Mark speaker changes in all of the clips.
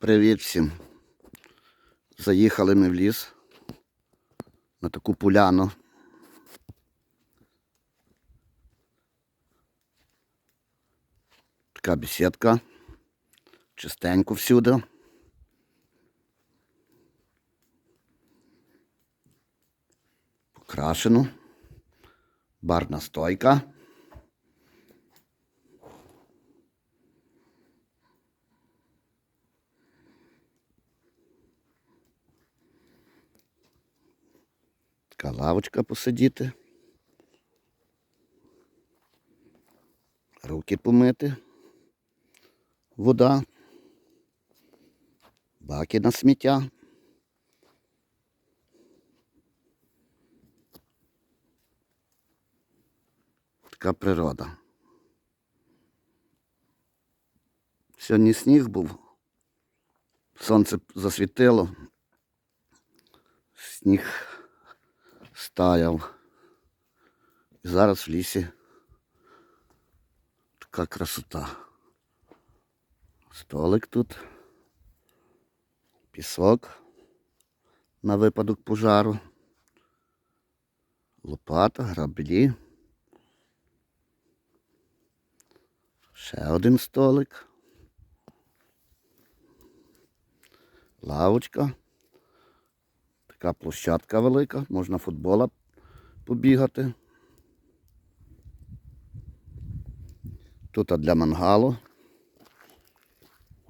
Speaker 1: Привіт всім. Заїхали ми в ліс на таку поляну. Така бесідка. Чистенько всюди. Покрашено. Барна стойка. Така лавочка посидіти. Руки помити. Вода. Баки на сміття. Така природа. Сьогодні сніг був. Сонце засвітило. Сніг стаяв. І зараз в лісі така красота. Столик тут, пісок на випадок пожару, лопата, граблі. Ще один столик. Лавочка. Така площадка велика, можна футбола побігати. Тут для мангалу.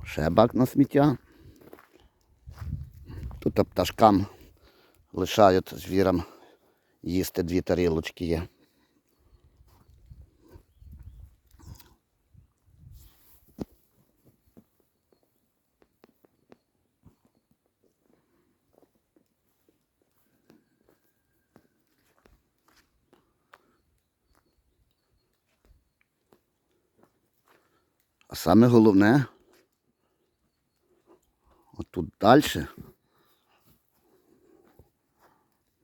Speaker 1: Ще бак на сміття. Тут пташкам лишають звірам їсти дві тарілочки є. А саме головне, отут далі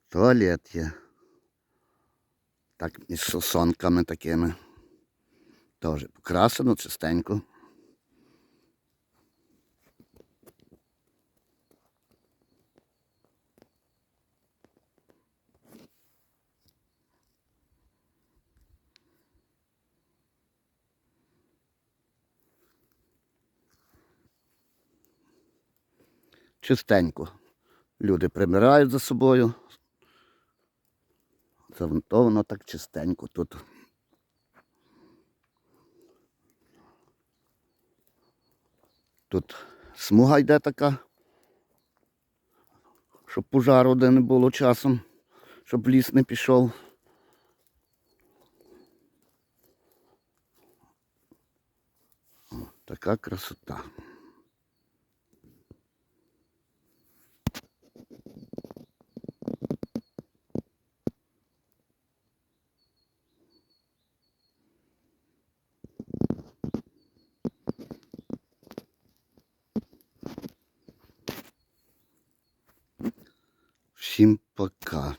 Speaker 1: туалет є. Так, із сосонками такими. Теж покрасено, чистенько. Чистенько. Люди прибирають за собою. Завантовано так чистенько тут. Тут смуга йде така, щоб пожару де не було часом, щоб ліс не пішов. Така красота. Всім пока.